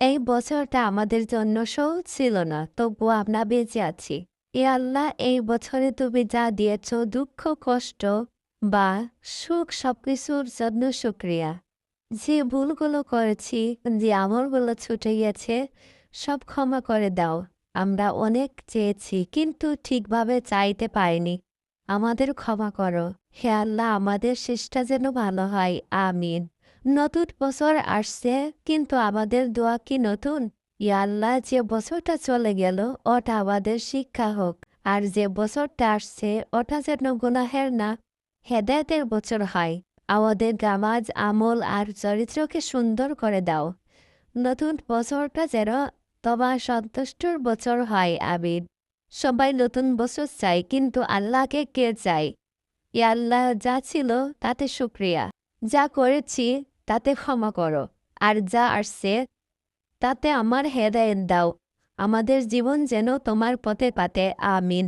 এই বছরটা আমাদের জন্য সহজ ছিল না, তবুও আমরা বেঁচে আছি। এ আল্লাহ, এই বছরে তুমি যা দিয়েছ, দুঃখ, কষ্ট বা সুখ সবকিছুর জন্য শুক্রিয়া। যে ভুলগুলো করেছি, যে আমলগুলো ছুটে গেছে, সব ক্ষমা করে দাও। আমরা অনেক চেয়েছি, কিন্তু ঠিকভাবে চাইতে পারিনি। আমাদের ক্ষমা করো। হে আল্লাহ, আমাদের শেষটা যেন ভালো হয়। আমিন। নতুন বছর আসছে, কিন্তু আমাদের দোয়া কি নতুন? ইয়া আল্লাহ, যে বছরটা চলে গেল, ওটা আমাদের শিক্ষা হোক। আর যে বছরটা আসছে, ওটা যেন গুনাহের না, হেদায়তের বছর হয়। আমাদের গামাজ আমল আর চরিত্রকে সুন্দর করে দাও। নতুন বছরটা যেন তোমার সন্তুষ্টর বছর হয় আবির সবাই নতুন বছর চাই কিন্তু আল্লাহকে কে চাই ই আল্লাহ, যা ছিল তাতে শুক্রিয়া। যা করেছি তাতে ক্ষমা করো, আর যা আসছে তাতে আমার হেদায়ত দাও। আমাদের জীবন যেন তোমার পথে পাতে। আমিন।